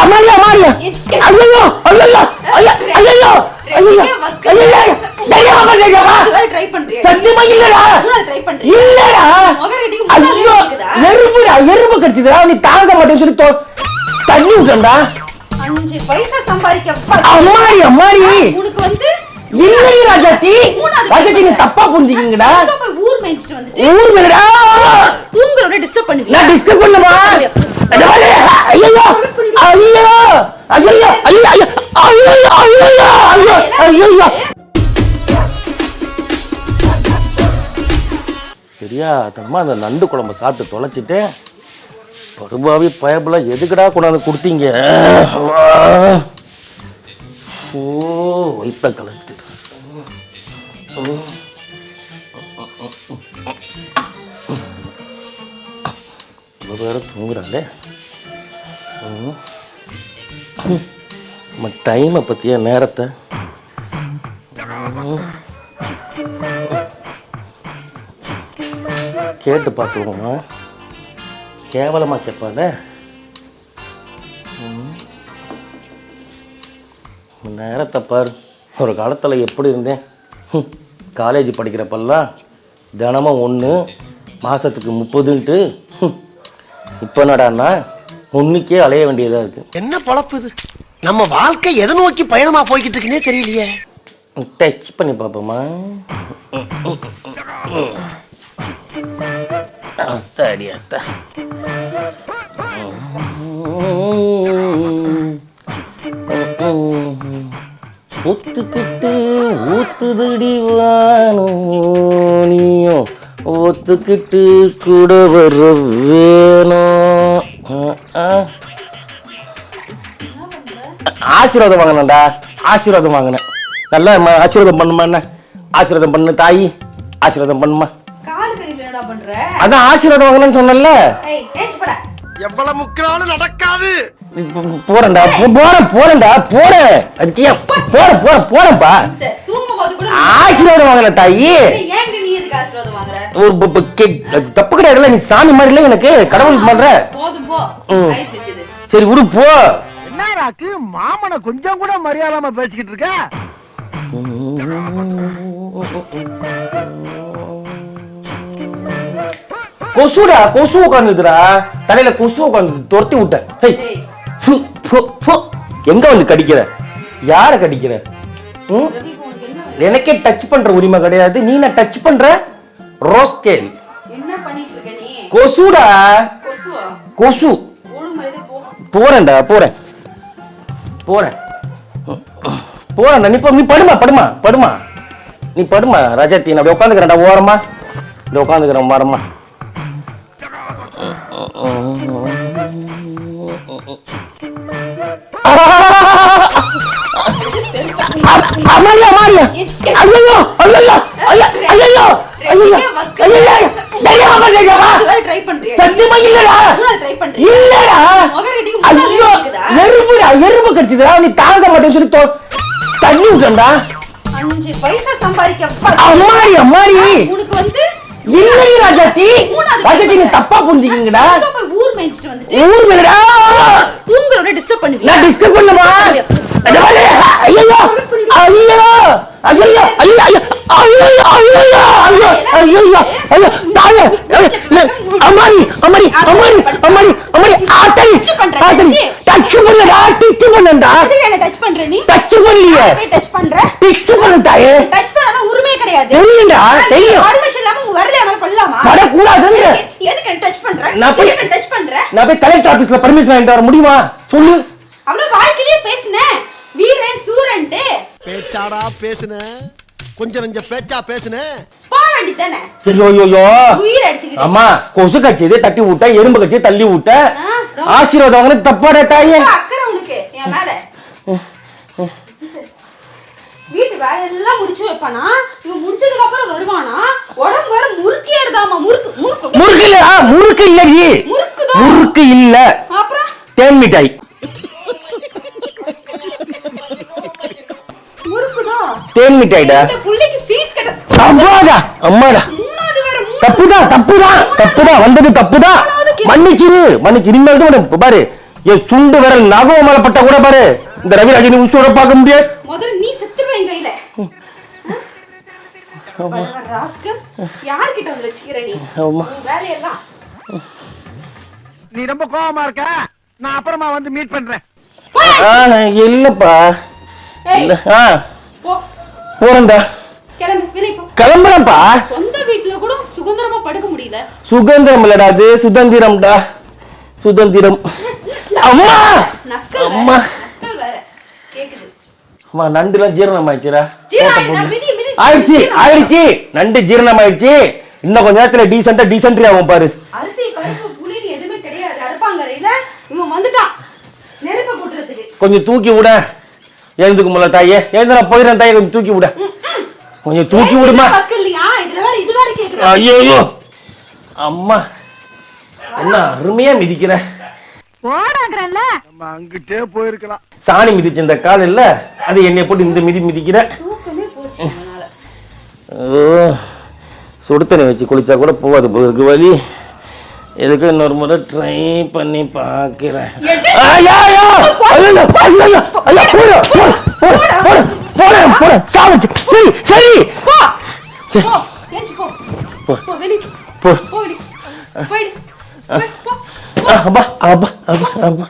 அம்மாடியா அம்மாடியா? ஐயோ ஐயோ ஐயோ ஐயோ ஐயோ தைரியமா தைரியமா ட்ரை பண்றியா? சத்தியமா இல்லடா. ட்ரை பண்றியா? இல்லடா. ஐயோ எறும்புடா எறும்பு கடிச்சதுடா. நீ தாங்க மாட்டேன்னு சொல்லி தண்ணி விட்டா அஞ்சு பைசா சம்பாதிக்க அம்மாடி அம்மாடி. உனக்கு வந்து இல்லை ராஜாத்தி. ராஜாத்தி நீ தப்பா புரிஞ்சுக்கிங்கடா. ஊர் மேய்ச்சிட்டு வந்துட்டு ஊர் மேலடா! தூங்குறோட டிஸ்டர்ப் பண்ணுவியா? நான் டிஸ்டர்ப் பண்ணுமா ஐயோ ஐயோ ஐயோ ஐயோ ஐயோ ஐயோ ஐயோ ஐயோ ஐயோ சரியா தரமா அந்த நண்டு குழம்பு சாப்பிட்டு தொலைச்சிட்டு பருபாவி பயபுல எதுக்குடா கொண்டாந்து கொடுத்தீங்க? ஓ வைத்த கலட்டு இவ்வளோ நேரம் தூங்குறாளே நம்ம டைமை பற்றிய நேரத்தை? கேட்டு பார்த்துக்கோமா கேவலமாக கேட்பானே? நேரத்தை பார். ஒரு காலத்தில் எப்படி இருந்தேன்? காலேஜ் படிக்கிறப்பெல்லாம் தினமும் ஒன்று மாதத்துக்கு முப்பதுன்ட்டு. இப்போ என்னடான்னா ஒன்றுக்கே அலைய வேண்டியதாக இருக்குது என்ன பொழப்பு இது? நம்ம வாழ்க்கை எதை நோக்கி பயணமா போய்கிட்டு இருக்குன்னே தெரியலையே. டச் பண்ணி பார்ப்போமா அத்தாடி அத்தா. ஒத்துக்கிட்டு ஊத்துதடி வானம் நீயும் ஒத்துக்கிட்டு கூட வர வேணும் ஆ, ஆ. ஆசீர்வாதம் வாங்கினேன்டா. ஆசீர்வாதம் வாங்கினேன். நல்லா ஆசீர்வாதம் பண்ணுமா என்ன? ஆசீர்வாதம் பண்ணு தாயி. ஆசீர்வாதம் பண்ணுமா அதான் ஆசீர்வாதம் வாங்கினேன்னு சொன்னேன்ல. ஏய் ஏஞ்சி போடா. எவ்வளவு முக்கினாலும் நடக்காது. போறேன்டா. போறேன் போறேன்டா. போறேன். அதுக்கு ஏன் போறேன் போறேன் போறேன்ப்பா சரி தூங்கும் போது கூட ஆசீர்வாதம் வாங்கின தாயி. ஒரு தப்பு கிடையாதுல்ல நீ சாமி மாதிரி இல்ல எனக்கு கடவுள் பண்ற. போதும் போ. ம். ஐஸ் வச்சது. சரி விடு போ. என்னடாக்கு மாமனை கொஞ்சம் கூட மரியாதாம பேசிக்கிட்டு இருக்க? கொசுடா கொசு உட்காந்துதுடா தலையில கொசு உட்காந்து துரத்தி விட்டேன். எங்க வந்து கடிக்கிற? யார கடிக்கிற? என்ன? எனக்கே டச் பண்ற உரிமை கிடையாது. நீ நான் டச் பண்ற? ரோஸ்கேல் கொசுடா கொசு போறேன்டா போறேன் போறேன் போறேன்டா நீ நீ படுமா படுமா படுமா நீ படுமா ரஜத்தி நான் அப்படி உட்காந்துக்கிறேன்டா ஓரமா இப்படி உட்காந்துக்கிறேன் மரமா அமாரியா அமாரியா ஐயோ ஐயோ ட்ரை பண்றியா? சத்தியமா இல்லடா. ட்ரை பண்றியா? இல்லடா. ஐயோ எறும்புடா எறும்பு கடிச்சதுடா. நீ தாங்க மாட்டேன்னு சொல்லி தண்ணி விட்டா அஞ்சு பைசா சம்பாதிக்க அம்மாடி அம்மாடி. உனக்கு வந்து இல்லடி ராஜாத்தி. ராஜாத்தி நீ தப்பா புரிஞ்சுக்கிங்கடா. ஊர் மேய்ச்சிட்டு வந்துட்டு ஊர் மேலடா தூங்குறோட டிஸ்டர்ப் பண்ணுவியா? நான் டிஸ்டர்ப் பண்ணுமா? ஐயோ. ஐயோ. ஐயோ. ஐயோ ஐயோ. ஐயோ ஐயோ ஐயோ ஐயோ ஐயோ ஐயோ தாயே அம்மாடி அம்மாடி அம்மாடி அம்மாடி அம்மாடி ஆத்தடி ஆத்தடி. டச் பண்ணடா டிச் பண்ணடா எதுக்கு என்ன டச் பண்ற நீ? டச் பண்ணலையே டச் பண்ற? டிச் பண்ணட்டாயே டச் பண்ணா உரிமையே கிடையாது. தெரியும்டா தெரியும். பர்மிஷன் இல்லாம உங்க வரல மேல பண்ணலாமா வரக்கூடாதுன்னு எதுக்கு டச் பண்ற? நான் போய்- டச் பண்ற? நான் போய் கலெக்டர் ஆபீஸ்ல பர்மிஷன் வாங்கிட்டு வர முடியுமா? சொல்லு. அவ்வளவு வாழ்க்கையிலேயே பேசுனேன் வீரன் சூரன்ட்டு. பேச்சாடா பேசுன. கொஞ்சம் நெஞ்ச பேச்சா பேசுன. போக வேண்டியதானே சரி ஐயோ உயிர் எடுத்துக்கிட்டு. ஆமா கொசு கட்சியதே தட்டி விட்ட எறும்பு கட்சியை தள்ளி விட்ட. ஆசீர்வாதம் வாங்கினது தப்பாடா தாயே ரொம்ப அக்கறை உனக்கு என் மேல. வீட்டு வேலை எல்லாம் முடிச்சு வைப்பானா? இவன் முடிச்சதுக்கு அப்புறம் வருவானா? உடம்பு வேற முறுக்கே முறுக்கு முறுக்கு. முறுக்கு இல்ல முறுக்கு இல்ல. அப்புறம்? தேன் மிட்டாய். தேன் மிட்டாய்டா? இந்த புள்ளைக்கு ஃபீஸ் கட்ட அம்மாடா அம்மாடா. தப்புதான் தப்புதான் தப்புதான் வந்தது தப்புதான் மன்னிச்சிரு மன்னிச்சு இனிமேல் தான் உனக்கு பாரு. என் சுண்டு விரல் நகம் மேலப்பட்ட கூட பாரு. இந்த ரவிராஜன் உசுரோட பார்க்க முடியாது. முதல்ல நீ செத்துருவ என் கையில ராஸ்கல் யார்கிட்ட வந்து வச்சுக்கிற நீ? வேலையெல்லாம். ரொம்ப கோவமா இருக்க. நான் அப்புறமா வந்து மீட் பண்றேன். இல்லப்பா. ஏய். இல்ல ஆ. போ. போறேன்டா. கிளம்புறேன்ப்பா. சொந்த வீட்டுல கூட சுதந்திரமா படுக்க முடியல. சுதந்திரம் இல்லடா அது சுதந்திரம்டா. சுதந்திரம். அம்மா! அம்மா. அம்மா நண்டுலாம் ஜீரணம் ஆயிடுச்சுடா ஆயிடுச்சா? ஆயிடுச்சு. நண்டு ஜீரணம் ஆயிடுச்சு இன்னும் கொஞ்ச நேரத்துல டீசெண்டா டீசென்ட்ரி ஆகும் பாரு. கொஞ்சம் தூக்கி விட. எழுந்துக்கு முல்ல தாயே. எழுந்து நான் போயிடுறேன் தாயே கொஞ்சம் தூக்கி விட. கொஞ்சம் தூக்கி விடுமா. ஐயோ அம்மா என்ன அருமையா மிதிக்கிற. சாணி மிதிச்ச இந்த கால் இல்ல அது என்னைய போட்டு இந்த மிதி மிதிக்கிற. தூக்கமே போச்சு அதனால ஓ சுடு தண்ணி வச்சு குளிச்சா கூட போகாது போருக்கு வலி. எதுக்கு இன்னொரு முறை ட்ரை பண்ணி பார்க்கிறேன். சாவச்சு. சரி சரி. போ. சரி. போ. ஏஞ்சி போ. போ. போ வெளிய போ. போ வெளிய போயிடு. போய், போ. ஆ, அப்பா அப்பா அப்பா அப்பா.